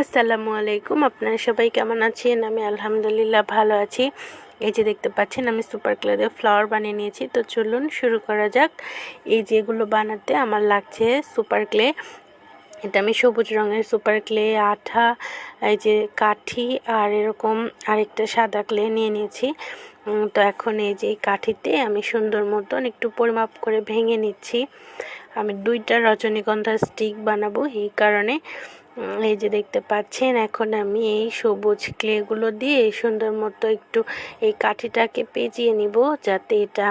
আসসালামু আলাইকুম। আপনারা সবাই কেমন আছেন? আমি আলহামদুলিল্লাহ ভালো আছি। এই যে দেখতে পাচ্ছেন, আমি সুপার ক্লেদের ফ্লাওয়ার বানিয়ে নিয়েছি। তো চলুন শুরু করা যাক। এই যেগুলো বানাতে আমার লাগছে সুপার ক্লে। এটা আমি সবুজ রঙের সুপার ক্লে, আঠা, এই যে কাঠি আর এরকম আরেকটা সাদা ক্লে নিয়ে নিয়েছি। তো এখন এই যে কাঠিতে আমি সুন্দর মতন একটু পরিমাপ করে ভেঙে নিচ্ছি। আমি দুইটা রজনীগন্ধা স্টিক বানাবো এই কারণে। এই যে দেখতে পাচ্ছেন, এখন আমি এই সবুজ ক্লেগুলো দিয়ে সুন্দর মতো একটু এই কাঠিটাকে পেঁচিয়ে নিব যাতে এটা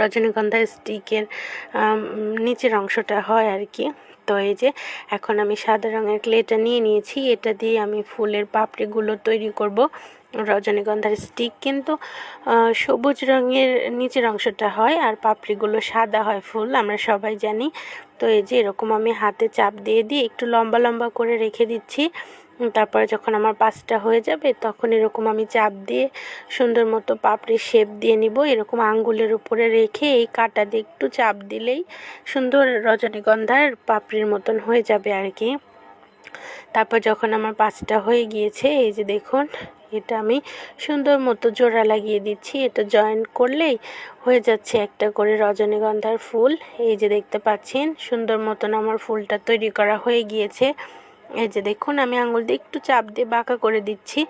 রজনীগন্ধা স্টিকের নিচের অংশটা হয় আর কি। তো এই যে এখন আমি সাদা রঙের ক্লেটা নিয়ে নিয়েছি, এটা দিয়ে আমি ফুলের পাপড়িগুলো তৈরি করব। রজনীগন্ধার স্টিক কিন্তু সবুজ রঙের নিচের অংশটা হয় আর পাপড়িগুলো সাদা হয় ফুল, আমরা সবাই জানি। তো এই যে এরকম আমি হাতে চাপ দিয়ে দিয়ে একটু লম্বা লম্বা করে রেখে দিচ্ছি। তারপরে যখন আমার পাঁচটা হয়ে যাবে তখন এরকম আমি চাপ দিয়ে সুন্দর মতো পাপড়ির শেপ দিয়ে নিব। এরকম আঙ্গুলের উপরে রেখে এই কাটা দিয়ে একটু চাপ দিলেই সুন্দর রজনীগন্ধার পাপড়ির মতন হয়ে যাবে আর কি। তারপর যখন আমার পাঁচটা হয়ে গিয়েছে, এই যে দেখুন এটা আমি সুন্দর মতো জোড়া লাগিয়ে দিচ্ছি। এটা জয়েন করলেই হয়ে যাচ্ছে একটা করে রজনীগন্ধার ফুল। এই যে দেখতে পাচ্ছেন, সুন্দর মতন আমার ফুলটা তৈরি করা হয়ে গিয়েছে। এই যে দেখুন, আমি আঙুল দিয়ে একটু চাপ দিয়ে বাঁকা করে দিচ্ছি।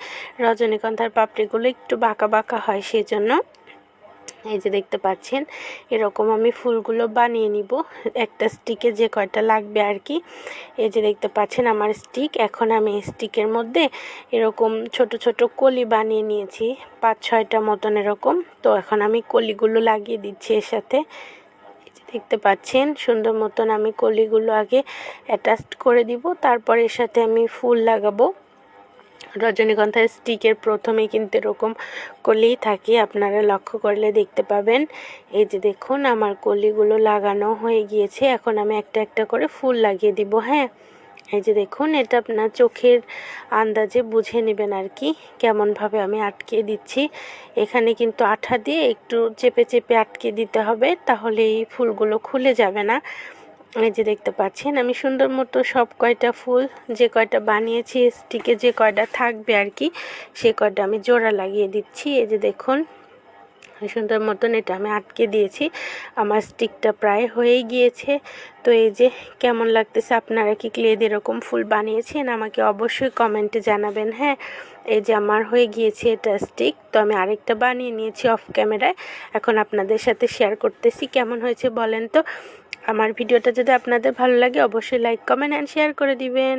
রজনীগন্ধার পাপড়িগুলো একটু বাঁকা বাঁকা হয় সেই জন্য এই যে দেখতে পাচ্ছেন, এরকম আমি ফুলগুলো বানিয়ে নিব। একটা স্টিকে যে কয়টা লাগবে আর কি। এই যে দেখতে পাচ্ছেন আমার স্টিক। এখন আমি স্টিকের মধ্যে এরকম ছোট ছোট কলি বানিয়ে নিয়েছি, পাঁচ ছয়টা মতন এরকম। তো এখন আমি কলিগুলো লাগিয়ে দিচ্ছি এর সাথে। দেখতে পাচ্ছেন, সুন্দর মতন আমি কলিগুলো আগে অ্যাটাচ করে দিব। তারপর এর সাথে আমি ফুল লাগাবো। রজনীগন্ধার স্টিকের প্রথমে কিন্তু এরকম কলি থাকে, আপনারা লক্ষ্য করলে দেখতে পাবেন। এই যে দেখুন, আমার কলিগুলো লাগানো হয়ে গিয়েছে, এখন আমি একটা একটা করে ফুল লাগিয়ে দিব হ্যাঁ? এই যে দেখুন, এটা আপনার চোখের আন্দাজে বুঝে নেবেন আর কি, কেমনভাবে আমি আটকে দিচ্ছি। এখানে কিন্তু আঠা দিয়ে একটু চেপে চেপে আটকে দিতে হবে তাহলে এই ফুলগুলো খুলে যাবে না। এই যে দেখতে পাচ্ছেন, আমি সুন্দর মতো সব কয়টা ফুল যে কয়টা বানিয়েছি, স্টিকে যে কয়টা থাকবে আর কি, সে কয়টা আমি জোড়া লাগিয়ে দিচ্ছি। এই যে দেখুন সুন্দর মতন এটা আমি আটকে দিয়েছি। আমার স্টিকটা প্রায় হয়েই গিয়েছে। তো এই যে কেমন লাগতেছে, আপনারা কি ক্লেদ এরকম ফুল বানিয়েছেন? আমাকে অবশ্যই কমেন্টে জানাবেন হ্যাঁ। এই যে আমার হয়ে গিয়েছে এটা স্টিক, তো আমি আরেকটা বানিয়ে নিয়েছি অফ ক্যামেরায় এখন আপনাদের সাথে শেয়ার করতেছি, কেমন হয়েছে বলেন তো? আমার ভিডিওটা যদি আপনাদের ভালো লাগে অবশ্যই লাইক কমেন্ট অ্যান্ড শেয়ার করে দিবেন।